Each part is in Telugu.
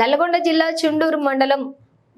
నల్గొండ జిల్లా చుండూరు మండలం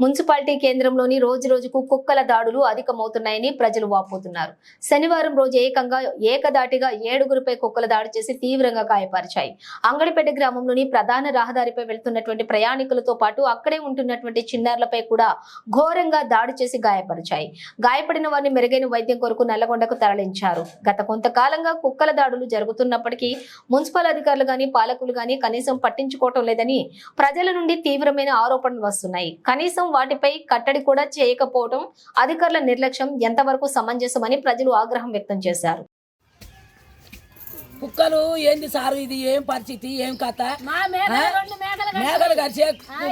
మున్సిపాలిటీ కేంద్రంలోని రోజు రోజుకు కుక్కల దాడులు అధికమవుతున్నాయని ప్రజలు వాపోతున్నారు. శనివారం రోజు ఏకంగా ఏకదాటిగా ఏడుగురిపై కుక్కల దాడి చేసి తీవ్రంగా గాయపరిచాయి. అంగడిపేట గ్రామంలోని ప్రధాన రహదారిపై వెళ్తున్నటువంటి ప్రయాణికులతో పాటు అక్కడే ఉంటున్నటువంటి చిన్నారులపై కూడా ఘోరంగా దాడి చేసి గాయపరిచాయి. గాయపడిన వారిని మెరుగైన వైద్యం కొరకు నల్లగొండకు తరలించారు. గత కొంతకాలంగా కుక్కల దాడులు జరుగుతున్నప్పటికీ మున్సిపల్ అధికారులు గాని పాలకులు గాని కనీసం పట్టించుకోవటం లేదని ప్రజల నుండి తీవ్రమైన ఆరోపణలు వస్తున్నాయి. కనీసం వాటిపై కట్టడి కూడా చేయకపోవడం అధికారుల నిర్లక్ష్యం ఎంతవరకు సమంజసమని ప్రజలు ఆగ్రహం వ్యక్తం చేశారు. కుక్కలు ఏంది సారు ఇది? ఏం పరిస్థితి? ఏం కథ? మేకలు గరిచే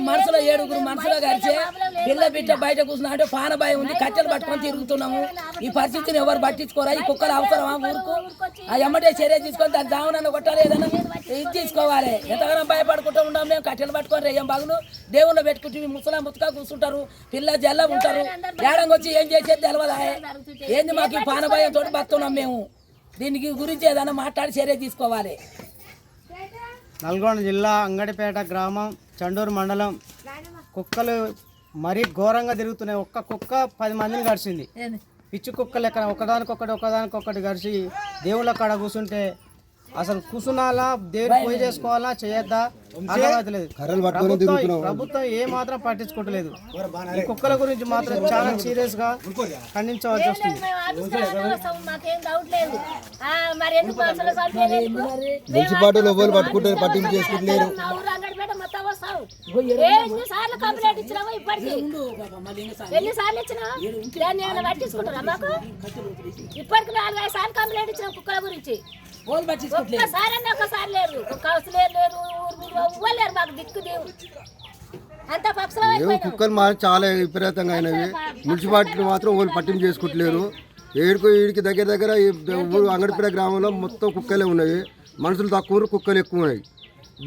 మనసులో ఏడుగురు మనసులో గరిచే పిల్ల బిడ్డ బయట కూర్చున్నా అంటే పాన భయం ఉంది. కట్టెలు పట్టుకొని తిరుగుతున్నాము. ఈ పరిస్థితిని ఎవరు పట్టించుకోరా? ఈ కుక్కలు అవసరమా ఊరుకు? ఆ ఎమ్మటే చర్య తీసుకొని దాని దావనన్న కొట్టాలి ఏదైనా ఇది తీసుకోవాలి? ఎంతగానో భయపడుకుంటూ ఉన్నాం మేము. కట్టెలు పట్టుకొని రేయం బాగులు దేవుళ్ళు పెట్టుకుంటే ముసలా ముసుకా కూర్చుంటారు. పిల్ల జల్ల ఉంటారు. ఏడంగా వచ్చి ఏం చేసేది తెలవదా? ఏంది మాకు ఈ పాన భయం తోటి బతున్నాం మేము? దీనికి గురించి ఏదైనా మాట్లాడి చర్య తీసుకోవాలి. నల్గొండ జిల్లా అంగడిపేట గ్రామం చండూరు మండలం. కుక్కలు మరీ ఘోరంగా తిరుగుతున్నాయి. ఒక్క కుక్క పది మందిని గడిచింది. పిచ్చి కుక్క లెక్క ఒకదానికొకటి ఒకదానికొకటి గడిచి దేవుళ్ళ కాడ కూర్చుంటే అసలు కూర్చున్నాలా దేవుని పూజ చేసుకోవాలా చేయొద్దా అర్థమవుతలేదు ప్రభుత్వం ప్రభుత్వం ఏ మాత్రం పట్టించుకోవట్లేదు. ఈ కుక్కల గురించి మాత్రం చాలా సీరియస్గా ఖండించవలసి వస్తుంది? మున్సిపాలిటీలో ఎవరు పట్టుకుంటే పట్టింపు చేసుకుంటున్నారు కంప్లైంట్ ఇచ్చినావు ఇప్పటికి? ఎన్నిసార్లు ఇచ్చినావు? దాన్ని ఏమైనా పట్టించుకుంటారా మాకు? ఇప్పటికి నాలుగైదు సార్లు కంప్లైంట్ ఇచ్చినాం కుక్కల గురించి. ఒక్కసారి అన్న ఒకసారి లేరు. కౌన్సిలర్ లేరు ఊరు మీద ఎవ్వరు లేరు మాకు దిక్కు దేవు ఏవో కుక్కలు మా చాలా విపరీతంగా అయినవి. మున్సిపాలిటీ మాత్రం వాళ్ళు పట్టింపు చేసుకుంటలేరు ఏడుకు వీడికి దగ్గర దగ్గర ఊరు అంగడిపేట గ్రామంలో మొత్తం కుక్కలే ఉన్నాయి. మనుషులు తక్కువ కుక్కలు ఎక్కువ ఉన్నాయి.